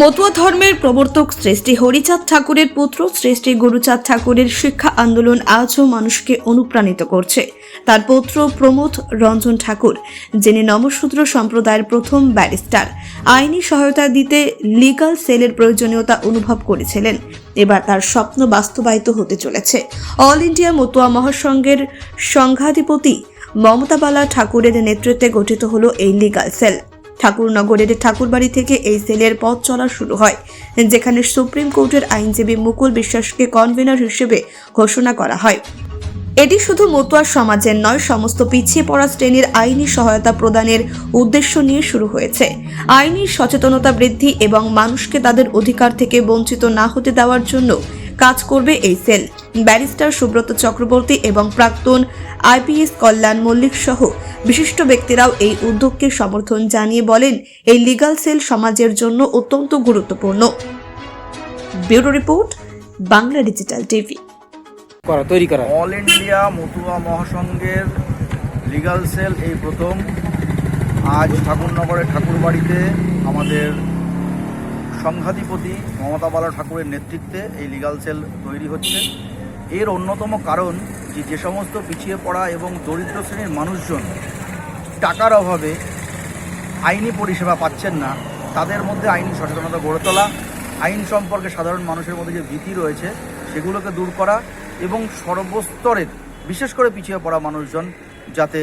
মতুয়া ধর্মের প্রবর্তক শ্রেষ্ঠী হরিচাঁদ ঠাকুরের পুত্র, শ্রেষ্ঠী গুরুচাঁদ ঠাকুরের শিক্ষা আন্দোলন আজও মানুষকে অনুপ্রাণিত করছে। তার পুত্র প্রমোদ রঞ্জন ঠাকুর, যিনি নমশূদ্র সম্প্রদায়ের প্রথম ব্যারিস্টার, আইনি সহায়তা দিতে লিগাল সেলের প্রয়োজনীয়তা অনুভব করেছিলেন। এবার তার স্বপ্ন বাস্তবায়িত হতে চলেছে। অল ইন্ডিয়া মতুয়া মহাসংঘের সংঘাধিপতি মমতাবালা ঠাকুরের নেতৃত্বে গঠিত হলো এই লিগাল সেল। ঠাকুরনগরের ঠাকুরবাড়ি থেকে এই সেলের পথ চলা শুরু হয়, যেখানে সুপ্রিম কোর্টের আইনজীবী মুকুল বিশ্বাসকে কনভেনর হিসেবে ঘোষণা করা হয়। এটি শুধু মতুয়া সমাজের নয়, সমস্ত পিছিয়ে পড়া শ্রেণির আইনি সহায়তা প্রদানের উদ্দেশ্য নিয়ে শুরু হয়েছে। আইনি সচেতনতা বৃদ্ধি এবং মানুষকে তাদের অধিকার থেকে বঞ্চিত না হতে দেওয়ার জন্য কাজ করবে এই সেল। ব্যারিস্টার সুব্রত চক্রবর্তী এবং প্রাক্তন আইপিএস কল্যাণ মল্লিক সহ বিশিষ্ট ব্যক্তিরাও এই উদ্যোগকে সমর্থন জানিয়ে বলেন এই লিগাল সেল সমাজের জন্য অত্যন্ত গুরুত্বপূর্ণ। Bureau report Bangla digital TV. করা তৈরি করা। অল ইন্ডিয়া মতুয়া মহাসংঘের লিগাল সেল এই প্রথম। আজ ঠাকুরনগরের ঠাকুরবাড়িতে আমাদের সংঘাধিপতি মমতা বালা ঠাকুরের নেতৃত্বে এই লিগাল সেল তৈরি হচ্ছে। এর অন্যতম কারণ যে যে সমস্ত পিছিয়ে পড়া এবং দরিদ্র শ্রেণির মানুষজন টাকার অভাবে আইনি পরিষেবা পাচ্ছেন না, তাদের মধ্যে আইনি সচেতনতা গড়ে তোলা, আইন সম্পর্কে সাধারণ মানুষের মধ্যে যে ভীতি রয়েছে, সেগুলোকে দূর করা এবং সর্বস্তরের বিশেষ করে পিছিয়ে পড়া মানুষজন যাতে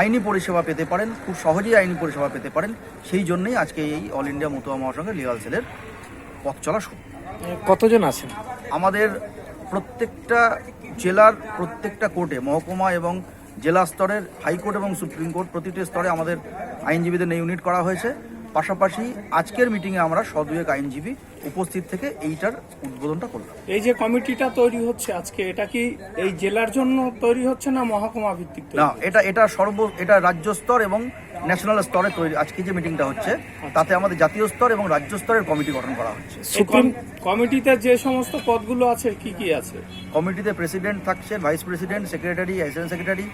আইনি পরিষেবা পেতে পারেন খুব সহজেই আইনি পরিষেবা পেতে পারেন। সেই জন্যই আজকে এই অল ইন্ডিয়া মতুয়া মহাসংঘের লিগাল সেলের পথ চলা শুরু। কতজন আছেন? আমাদের প্রত্যেকটা জেলার প্রত্যেকটা কোর্টে মহকুমা এবং জেলা স্তরের হাইকোর্ট এবং সুপ্রিম কোর্ট প্রতিটি স্তরে আমাদের আইনজীবীদের নিয়ে ইউনিট করা হয়েছে। পাশাপাশি আজকের মিটিংয়ে আমরা সদুয়েক আইনজীবী উপস্থিত থেকে এইটার উদ্বোধনটা করলাম। এই যে কমিটিটা তৈরি হচ্ছে আজকে এটা কি এই জেলার জন্য তৈরি হচ্ছে না মহকুমা ভিত্তিক না এটা এটা সর্ব এটা রাজ্য স্তর এবং ন্যাশনাল স্তরে তৈরি আজকে যে মিটিংটা হচ্ছে তাতে আমাদের জাতীয় স্তর এবং রাজ্য স্তরের কমিটি গঠন করা হচ্ছে। কম- কমিটিতে যে সমস্ত পদগুলো আছে কি কি আছে? কমিটিতে প্রেসিডেন্ট থাকছে vice president secretary assistant secretary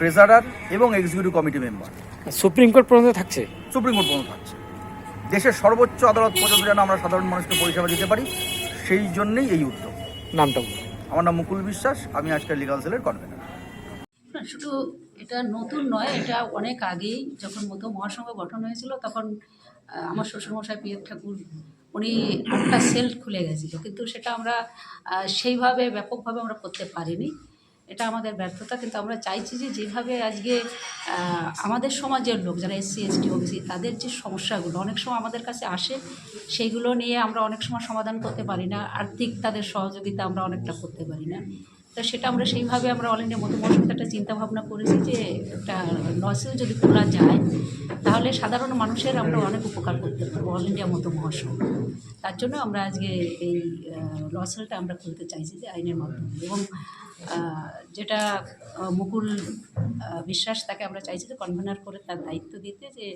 treasurer এবং executive committee member. Supreme court পর্যন্ত থাকছে? সুপ্রিম কোর্ট পর্যন্ত থাকছে। দেশের সর্বোচ্চ আদালত পর্যন্ত যেন আমরা সাধারণ মানুষকে পরিষেবা দিতে পারি সেই জন্যই এই উদ্যোগ। নামটা। আমার নাম মুকুল বিশ্বাস আমি আজকের লিগাল সেলের কনভেনার শুধু এটা নতুন নয় এটা অনেক আগেই যখন মতো মহাসংঘ গঠন হয়েছিল তখন আমার শ্বশুরমশাই পিএ ঠাকুর উনি একটা সেল খুলে গেছিল। কিন্তু সেটা আমরা সেইভাবে ব্যাপকভাবে আমরা করতে পারিনি। এটা আমাদের ব্যর্থতা, কিন্তু আমরা চাইছি যে যেভাবে আজকে আমাদের সমাজের লোক যারা এসসি এসটি ওবিসি, তাদের যে সমস্যাগুলো অনেক সময় আমাদের কাছে আসে, সেইগুলো নিয়ে আমরা অনেক সময় সমাধান করতে পারি না। আর্থিক তাদের সহযোগিতা আমরা অনেকটা করতে পারি না। তো সেটা আমরা সেইভাবে আমরা অল ইন্ডিয়া মতো মহাসংঘ একটা চিন্তা ভাবনা করেছি যে একটা লসেও যদি খোলা যায়, তাহলে সাধারণ মানুষের আমরা অনেক উপকার করতে পারব অল ইন্ডিয়া মতো মহাসংঘ তার জন্য আমরা আজকে এই লসেলটা আমরা খুলতে চাইছি যে আইনের মাধ্যমে। এবং যেটা মুকুল বিশ্বাস তাকে আমরা চাইছি যে কনভেনার করে তার দায়িত্ব দিতে যে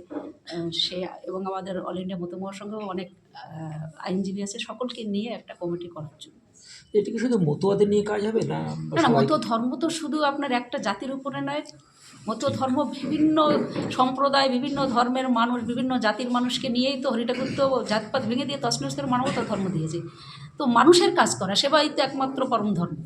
সে এবং আমাদের অল ইন্ডিয়া মতো মহাসংঘ অনেক আইনজীবী আছে, সকলকে নিয়ে একটা কমিটি করার জন্য। এটা কি শুধু মতুয়াদের নিয়ে কাজ হবে না না মতো ধর্ম তো শুধু আপনার একটা জাতির উপরে নয়। মতো ধর্ম বিভিন্ন সম্প্রদায় বিভিন্ন ধর্মের মানুষ বিভিন্ন জাতির মানুষকে নিয়েই তো হরি ঠাকুর তো জাতপাত ভেঙে দিয়ে তসনস করে মানবতা ধর্ম দিয়েছে। তো মানুষের কাজ করা সেবাই তো একমাত্র পরম ধর্ম।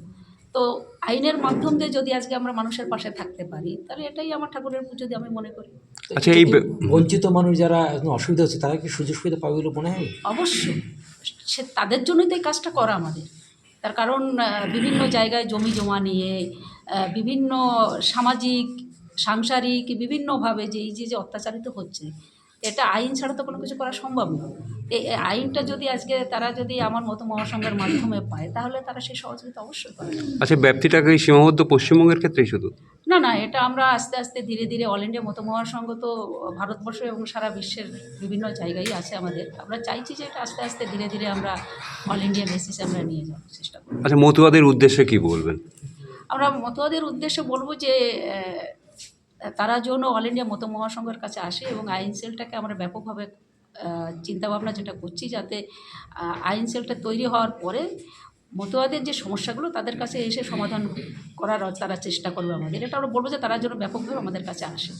তো আইনের মাধ্যম দিয়ে যদি আজকে আমরা মানুষের পাশে থাকতে পারি তাহলে এটাই আমার ঠাকুরের পুজো দিয়ে আমি মনে করি। আচ্ছা এই বঞ্চিত মানুষ যারা অসুবিধা হচ্ছে তারা কি সুযোগ সুবিধা পাবে বলে মনে হয়? অবশ্যই। সে তাদের জন্যই তো এই কাজটা করা আমাদের। তার কারণ বিভিন্ন জায়গায় জমি জমা নিয়ে বিভিন্ন সামাজিক, সাংসারিক, বিভিন্নভাবে যে এই যে যে অত্যাচারিত হচ্ছে, এটা আইন ছাড়া তো কোনো কিছু করা সম্ভব না। এই আইনটা যদি আজকে তারা যদি আমার মতো মহাসংঘের মাধ্যমে পায়, তাহলে তারা সেই সহযোগিতা অবশ্যই পাবে। আচ্ছা ব্যাপ্তিটাকে সীমাবদ্ধ পশ্চিমবঙ্গের ক্ষেত্রেই শুধু? না না এটা আমরা আস্তে আস্তে ধীরে ধীরে অল ইন্ডিয়া মতো মহাসংঘ তো ভারতবর্ষ এবং সারা বিশ্বের বিভিন্ন জায়গায় আছে আমাদের। আমরা চাইছি যে এটা আস্তে আস্তে ধীরে ধীরে আমরা অল ইন্ডিয়া বেসিসে আমরা নিয়ে যাওয়ার চেষ্টা করব। আচ্ছা মতুয়াদের উদ্দেশ্যে কি বলবেন? আমরা মতোয়াদের উদ্দেশ্যে বলব যে তারা যেন অল ইন্ডিয়া মতো মহাসংঘের কাছে আসে এবং আইন সেলটাকে আমরা ব্যাপকভাবে চিন্তাভাবনা যেটা করছি যাতে আইন সেলটা তৈরি হওয়ার পরে মতোয়াদের যে সমস্যাগুলো, তাদের কাছে এসে সমাধান করার তারা চেষ্টা করবে আমাদের। এটা আমরা বলব যে তারা যেন ব্যাপকভাবে আমাদের কাছে আসে।